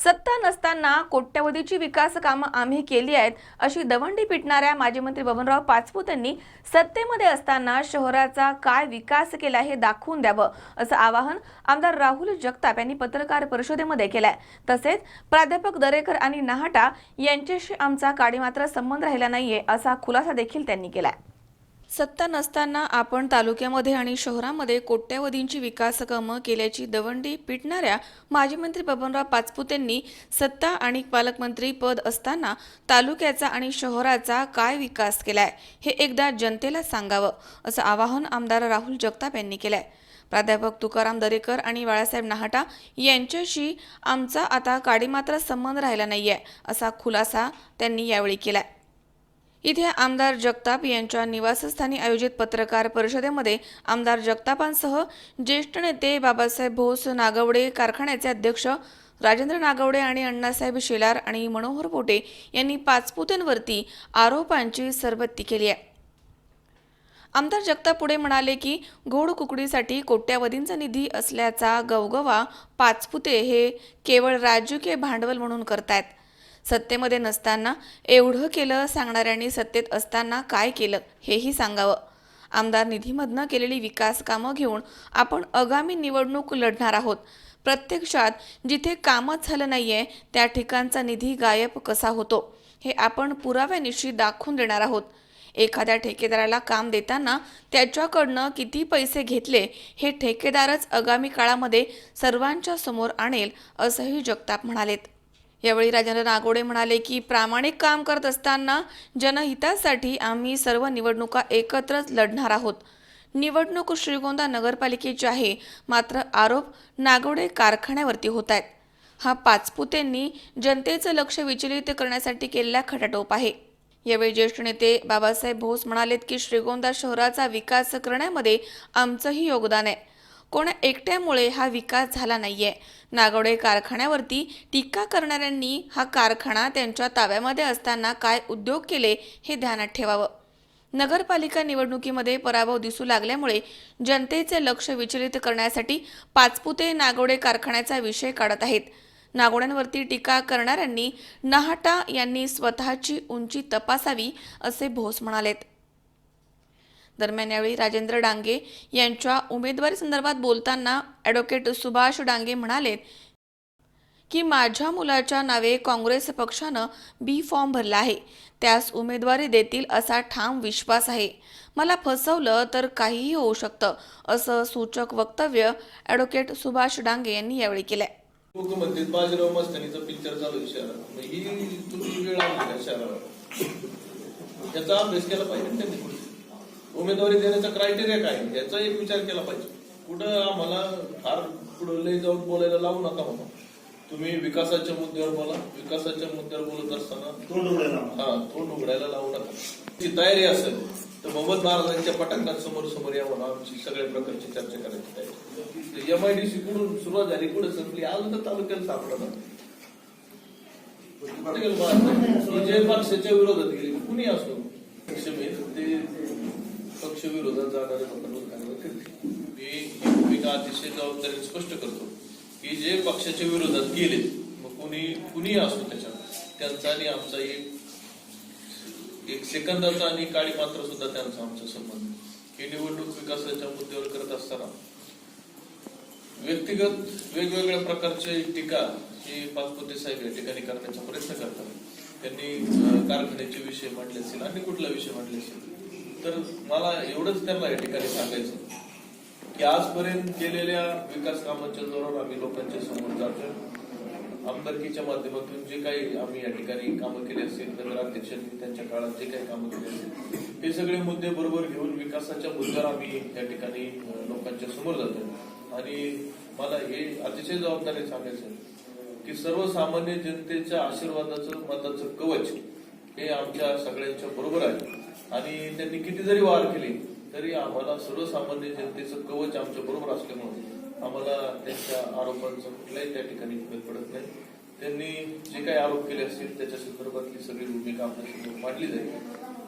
सत्ता नसताना कोट्यवधीची विकास कामं आम्ही केली आहेत अशी दवंडी पिटणाऱ्या माजी मंत्री बबनराव पाचपुत यांनी सत्तेमध्ये असताना शहराचा काय विकास केला हे दाखवून द्यावं असं आवाहन आमदार राहुल जगताप यांनी पत्रकार परिषदेमध्ये केलंय. तसेच प्राध्यापक दरेकर आणि नाहटा यांच्याशी आमचा काडीमात्र संबंध राहिला नाहीये असा खुलासा देखील त्यांनी केलाय. सत्ता नसताना आपण तालुक्यामध्ये आणि शहरामध्ये कोट्यवधींची विकास कामं केल्याची दवंडी पिटणाऱ्या माजी मंत्री बबनराव पाचपुत यांनी सत्ता आणि पालकमंत्री पद असताना तालुक्याचा आणि शहराचा काय विकास केलाय हे एकदा जनतेला सांगावं असं आवाहन आमदार राहुल जगताप यांनी केलंय. प्राध्यापक तुकाराम दरेकर आणि बाळासाहेब नाहटा यांच्याशी आमचा आता काडीमात्र संबंध राहिला नाहीये असा खुलासा त्यांनी यावेळी केलाय. इथे आमदार जगताप यांच्या निवासस्थानी आयोजित पत्रकार परिषदेमध्ये आमदार जगतापांसह ज्येष्ठ नेते बाबासाहेब भोस नागवडे कारखान्याचे अध्यक्ष राजेंद्र नागवडे आणि अण्णासाहेब शेलार आणि मनोहर पोटे यांनी पाचपुतेंवरती आरोपांची सरबत्ती केली आहे. आमदार जगताप पुढे म्हणाले की घोड कुकडीसाठी कोट्यावधींचा निधी असल्याचा गवगवा पाचपुते हे केवळ राजकीय भांडवल म्हणून करतायत. सत्तेमध्ये नसताना एवढं केलं सांगणाऱ्यांनी सत्तेत असताना काय केलं हेही सांगावं. आमदार निधीमधनं केलेली विकास कामं घेऊन आपण आगामी निवडणूक लढणार आहोत. प्रत्यक्षात जिथे कामच झालं नाहीये त्या ठिकाणचा निधी गायब कसा होतो हे आपण पुराव्यानिशी दाखवून देणार आहोत. एखाद्या ठेकेदाराला काम देताना त्याच्याकडनं किती पैसे घेतले हे ठेकेदारच आगामी काळामध्ये सर्वांच्या समोर आणेल असंही जगताप म्हणालेत. यावेळी राजेंद्र नागोडे म्हणाले की प्रामाणिक काम करत असताना जनहितासाठी आम्ही सर्व निवडणुका एकत्रच लढणार आहोत. निवडणूक श्रीगोंदा नगरपालिकेची आहे मात्र आरोप नागोडे कारखान्यावरती होत आहेत हा पाचपुतेंनी जनतेचं लक्ष विचलित करण्यासाठी केलेला खटाटोप आहे. यावेळी ज्येष्ठ नेते बाबासाहेब भोस म्हणालेत की श्रीगोंदा शहराचा विकास करण्यामध्ये आमचंही योगदान आहे. कोणा एकट्यामुळे हा विकास झाला नाही आहे नागवडे कारखान्यावरती टीका करणाऱ्यांनी हा कारखाना त्यांच्या ताब्यामध्ये असताना काय उद्योग केले हे ध्यानात ठेवावं. नगरपालिका निवडणुकीमध्ये पराभव दिसू लागल्यामुळे जनतेचे लक्ष विचलित करण्यासाठी पाचपुते नागोडे कारखान्याचा विषय काढत आहेत. नागोड्यांवरती टीका करणाऱ्यांनी नाहटा यांनी स्वतःची उंची तपासावी असे भोस म्हणालेत. दरम्यान यावेळी राजेंद्र डांगे यांच्या उमेदवारी संदर्भात बोलताना ॲडव्होकेट सुभाष डांगे म्हणालेत की माझ्या मुलाच्या नावे काँग्रेस पक्षानं बी फॉर्म भरला आहे. त्यास उमेदवारी देतील असा ठाम विश्वास आहे. मला फसवलं तर काहीही होऊ शकतं असं सूचक वक्तव्य ॲडव्होकेट सुभाष डांगे यांनी यावेळी केलंय. मुख्यमंत्री बाजीराव मस्तानीचा पिक्चर चालू आहे शहरात. ही तुमची वेळ आली का शहरावर त्याचा अभ्यास केला पाहिजे त्यांनी. उमेदवारी देण्याचा क्रायटेरिया काय? याचा एक विचार केला पाहिजे. कुठं आम्हाला फार पुढं लय जाऊन बोलायला लावू नका म्हणा तुम्ही विकासाच्या मुद्द्यावर बोला. विकासाच्या मुद्द्यावर बोलत असताना तोंड उघडायला हा तोंड उघडायला लावू नका. ती तयारी असेल तर मोहम्मद महाराजांच्या पटांगात समोर समोर या म्हणून आमची सगळ्या प्रकारची चर्चा करायची तयारी एम आय डी सी कुठून सुरुवात झाली कुठे संपली आज तर तालुक्याला सापडा ना. जे पक्षाच्या विरोधात गेली. कुणी असो ते पक्ष विरोधात जाणारे लोकांवर कारवाई करते मी ही भूमिका अतिशय जबाबदारीने स्पष्ट करतो की जे पक्षाच्या विरोधात गेले मग कुणी कुणी असो त्याच्या त्यांचा आणि आमचा एक एक सेकंदाचा आणि काळी मात्र सुद्धा त्यांचा आमचा संबंध. ही निवडणूक विकासाच्या मुद्द्यावर करत असताना व्यक्तिगत वेगवेगळ्या प्रकारचे टीका ही पाचपुते साहेब या ठिकाणी करण्याचा प्रयत्न करतात. त्यांनी कारखान्याचे विषय मांडले असतील आणि कुठला विषय मांडले असेल तर मला एवढंच त्यांना या ठिकाणी सांगायचं की आजपर्यंत केलेल्या विकास कामाच्या जोरावर आम्ही लोकांच्या समोर जातोय. आमदारकीच्या माध्यमातून जे काही आम्ही या ठिकाणी कामं केली असतील नगराध्यक्षांनी त्यांच्या काळात जे काही कामं केली असतील हे सगळे मुद्दे बरोबर घेऊन विकासाच्या मुद्द्यावर आम्ही या ठिकाणी लोकांच्या समोर जातो आणि मला हे अतिशय जबाबदारी सांगायचं की सर्वसामान्य जनतेच्या आशीर्वादाचं मताचं कवच हे आमच्या सगळ्यांच्या बरोबर आहे. आणि त्यांनी किती जरी वार केले तरी आम्हाला सर्वसामान्य जनतेचं कवच आमच्या बरोबर असल्यामुळे आम्हाला त्यांच्या आरोपांचा कुठलाही त्या ठिकाणी उपयोग पडत नाही. त्यांनी जे काही आरोप केले असतील त्याच्या संदर्भातली सगळी भूमिका आमच्यासमोर मांडली जाईल.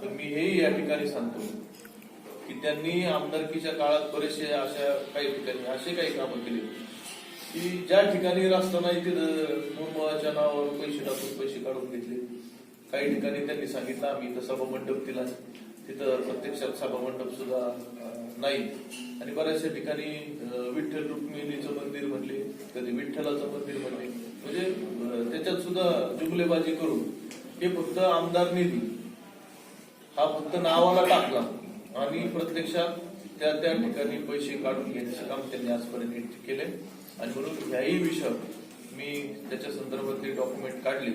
पण मी हेही या ठिकाणी सांगतो की त्यांनी आमदारकीच्या काळात बरेचसे अशा काही ठिकाणी असे काही कामं केले. की ज्या ठिकाणी रस्ता नाही तिथं मुरमुळाच्या नावावर पैसे टाकून पैसे काढून घेतले काही ठिकाणी त्यांनी सांगितलं आम्ही इथं सभा मंडप दिला. तिथं प्रत्यक्षात सभा मंडप सुद्धा नाही. आणि बऱ्याचशा ठिकाणी विठ्ठल रुक्मिणीचं मंदिर म्हणले कधी विठ्ठलाचं मंदिर म्हणले. म्हणजे त्याच्यात सुद्धा जुगलेबाजी करून हे फक्त आमदार निधी हा फक्त नावाला टाकला. आणि प्रत्यक्षात त्या त्या ठिकाणी पैसे काढून घेण्याचं काम त्यांनी आजपर्यंत केले आणि म्हणून ह्याही विषय मी त्याच्या संदर्भातले डॉक्युमेंट काढले.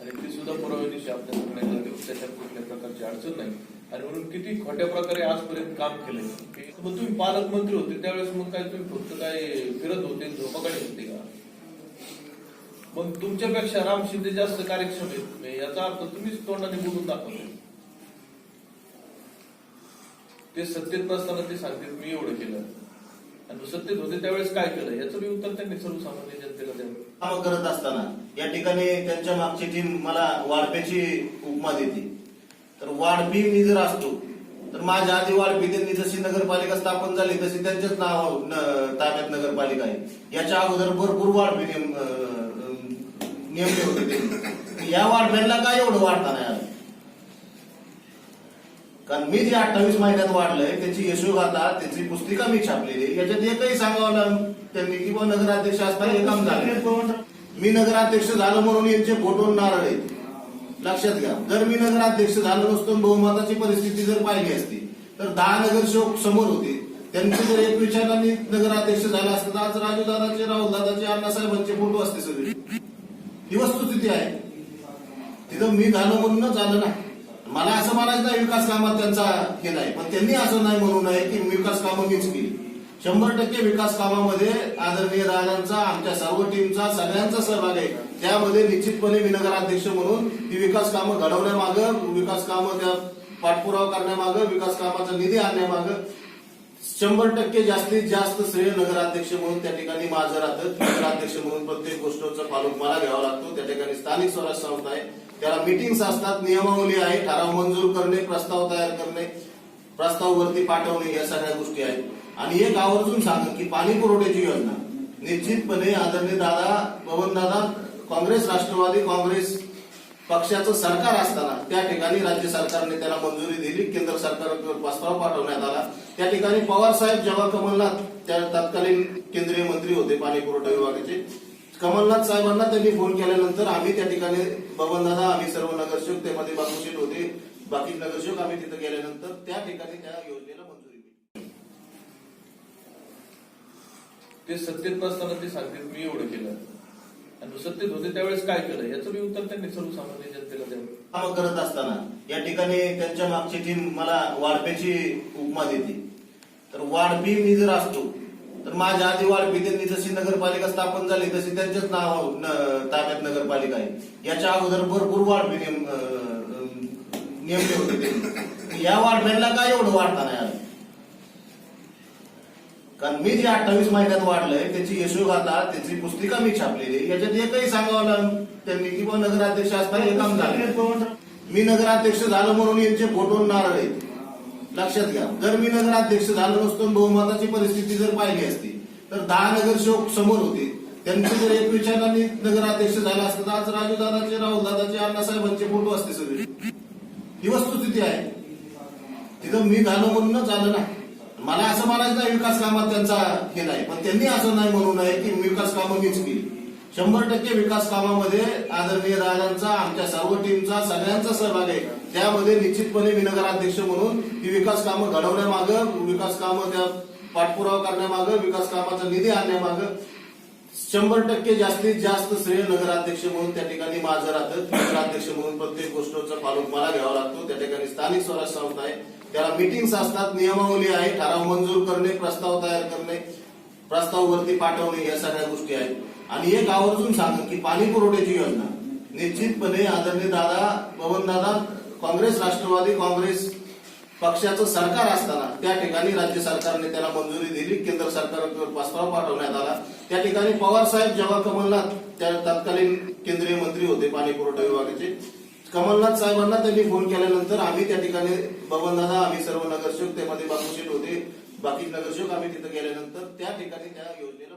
आणि ती सुद्धा पुराव्यानिशी आपल्या सगळ्यांना देऊ त्याच्यात कुठल्या प्रकारची अडचण नाही. आणि म्हणून किती खोट्या प्रकारे आजपर्यंत काम केले मग तुम्ही पालकमंत्री होते त्यावेळेस मग काय तुम्ही फक्त काय फिरत होते झोपाकडे होते का? मग तुमच्यापेक्षा राम शिंदे जास्त कार्यक्षम आहेत. म्हणजे याचा अर्थ तुम्हीच तोंडाने बोलून दाखवले. ते सत्तेत नसताना ते सांगतात मी एवढं केलं. सत्तेत होते त्यावेळेस काय केलं? याचं मी उत्तर त्यांनी सर्वसामान्य जनतेला द्यावं काम करत असताना या ठिकाणी त्यांच्या मागची टीम मला वाढप्याची उपमा देते. तर वाढपी मी जर असतो तर माझ्या आधी वाढपी त्यांनी जशी नगरपालिका स्थापन झाली तशी त्यांच्याच नाव ताब्यात नगरपालिका आहे. याच्या अगोदर भरपूर वाढपी नेम नेमले होते. त्यांनी या वाढप्यांना काय एवढं वाढता नाही आलं? कारण मी जे अठ्ठावीस महिन्यात वाढलंय त्याची यशोगाथा त्याची पुस्तिका मी छापलेली. याच्यात एकही सांगावं लागलं त्यांनी की बुवा नगराध्यक्ष असताना हे काम झालं. मी नगराध्यक्ष झालो म्हणून यांचे फोटो नारळ आहेत लक्षात घ्या. जर मी नगराध्यक्ष झालो नसतो बहुमताची परिस्थिती जर पाहिली असती तर दहा नगरसेवक समोर होते. त्यांचे जर एक विचारांनी नगराध्यक्ष झाला असतं तर आज राजू दादाचे राहुल दादाचे अण्णासाहेबांचे फोटो असते सगळे. ही वस्तुस्थिती आहे. तिथं मी झालो म्हणूनच झालं ना मला असं म्हणायचं नाही विकास कामात त्यांचा हे नाही. पण त्यांनी असं नाही म्हणू नये की विकास कामं मीच केली. शंभर टक्के विकास कामामध्ये आदरणीय राणांचा आमच्या सर्व टीमचा सगळ्यांचा सहभाग आहे. त्यामध्ये निश्चितपणे मी नगराध्यक्ष म्हणून ती विकास कामं घडवण्यामागं विकास कामं त्या पाठपुरावा करण्यामागं विकास कामाचा निधी आणण्यामागं शंभर टक्के जास्तीत जास्त श्रेय नगराध्यक्ष म्हणून त्या ठिकाणी माझं राहतं. नगराध्यक्ष म्हणून प्रत्येक गोष्टीचा पालक मला घ्यावा लागतो. त्या ठिकाणी स्थानिक स्वराज्य संस्था आहे. त्याला मिटिंग्स असतात नियमावली आहे ठराव मंजूर करणे प्रस्ताव तयार करणे प्रस्ताव वरती पाठवणे या सगळ्या गोष्टी आहेत. आणि एक आवर्जून सांगत की पाणी पुरवठ्याची योजना. निश्चितपणे आदरणीय दादा पवन दादा काँग्रेस राष्ट्रवादी काँग्रेस पक्षाचं सरकार असताना त्या ठिकाणी राज्य सरकारने त्याला मंजुरी दिली केंद्र सरकारकडे प्रस्ताव पाठवण्यात आला. त्या ठिकाणी पवार साहेब जेव्हा कमलनाथ त्या तत्कालीन केंद्रीय मंत्री होते पाणी पुरवठा विभागाचे कमलनाथ साहेबांना त्यांनी फोन केल्यानंतर आम्ही त्या ठिकाणी बबनदादा आम्ही सर्व नगरसेवक त्यामध्ये बाबूशेठ होते. बाकी नगरसेवक आम्ही तिथे गेल्यानंतर त्या ठिकाणी त्या योजनेला मंजुरी दिली ते सत्तेत नसताना ते सांगतात मी एवढं केलं. आणि सत्तेत होते त्यावेळेस काय केलं? याचं मी उत्तर त्यांनी सर्वसामान्य जनतेला द्यावं. कामं करत असताना या ठिकाणी त्यांच्या मागची टीम मला वाढप्याची उपमा देते. तर वाढपी मी जर असतो तर माझ्या आधी वाढपी त्यांनी जशी नगरपालिका स्थापन झाली तशी त्यांच्याच नाव ताब्यात नगरपालिका आहे. याच्या अगोदर भरपूर अं, नेमले होते त्यांनी या वाढप्यांना काय एवढं वाढता नाही आलं? कारण मी जे अठ्ठावीस महिन्यात वाढलंय त्याची यशोगाथा त्याची पुस्तिका मी छापलेली. याच्यात एकही सांगावं लागलं त्यांनी की बुवा नगराध्यक्ष असताना हे काम झालं. मी नगराध्यक्ष झालो म्हणून यांचे फोटो नारळ आहेत. लक्षात घ्या. जर मी नगराध्यक्ष झालो नसतो आणि बहुमताची परिस्थिती जर पाहिली असती तर दहा नगरसेवक समोर होते. त्यांचे जर एक विचारांनी नगराध्यक्ष झाला असतं तर आज राजू दादाचे राहुल दादाचे अण्णासाहेबांचे फोटो असते सगळे. ही वस्तुस्थिती आहे. तिथं मी झालो म्हणूनच झालं ना मला असं म्हणायचं नाही विकास कामात त्यांचा हे नाही. पण त्यांनी असं नाही म्हणू नये की विकास कामं मीच केली. शंभर टक्के विकास कामामध्ये आदरणीय राणांचा आमच्या सर्व टीमचा सगळ्यांचा सहभाग आहे. त्यामध्ये निश्चितपणे मी नगराध्यक्ष म्हणून ही विकास कामं घडवण्यामागं विकास कामं त्या पाठपुरावा करण्यामागं विकास कामाचा निधी आणण्यामागं शंभर टक्के जास्तीत जास्त श्रेय नगराध्यक्ष म्हणून त्या ठिकाणी माझं राहतं. नगराध्यक्ष म्हणून प्रत्येक गोष्टीचा पालक मला घ्यावा लागतो. त्या ठिकाणी स्थानिक स्वराज्य संस्था आहे. त्याला मिटिंग्स असतात नियमावली आहे. ठराव मंजूर करणे प्रस्ताव तयार करणे प्रस्ताववरती पाठवणे या सगळ्या गोष्टी आहेत. आणि एक आवर्जून सांगतो की पाणी पुरवठ्याची योजना. निश्चितपणे आदरणीय दादा पवन दादा काँग्रेस राष्ट्रवादी काँग्रेस पक्षाचं सरकार असताना त्या ठिकाणी राज्य सरकारने त्याला मंजुरी दिली केंद्र सरकारकडे प्रस्ताव पाठवण्यात आला. त्या ठिकाणी पवार साहेब जेव्हा कमलनाथ त्या तत्कालीन केंद्रीय मंत्री होते पाणी पुरवठा विभागाचे. कमलनाथ साहेबांना त्यांनी फोन केल्यानंतर आम्ही त्या ठिकाणी बबनदादा आम्ही सर्व नगरसेवक त्यामध्ये बाबूशेठ होते. बाकी नगरसेवक आम्ही तिथे गेल्यानंतर त्या ठिकाणी त्या योजनेला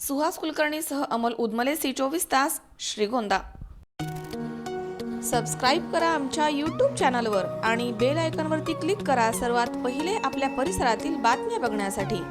सुहास कुलकर्णीसह अमल उदमले सी चोवीस तास श्रीगोंदा. सबस्क्राईब करा आमच्या यूट्यूब चॅनलवर आणि बेल आयकॉनवरती क्लिक करा सर्वात पहिले आपल्या परिसरातील बातम्या बघण्यासाठी.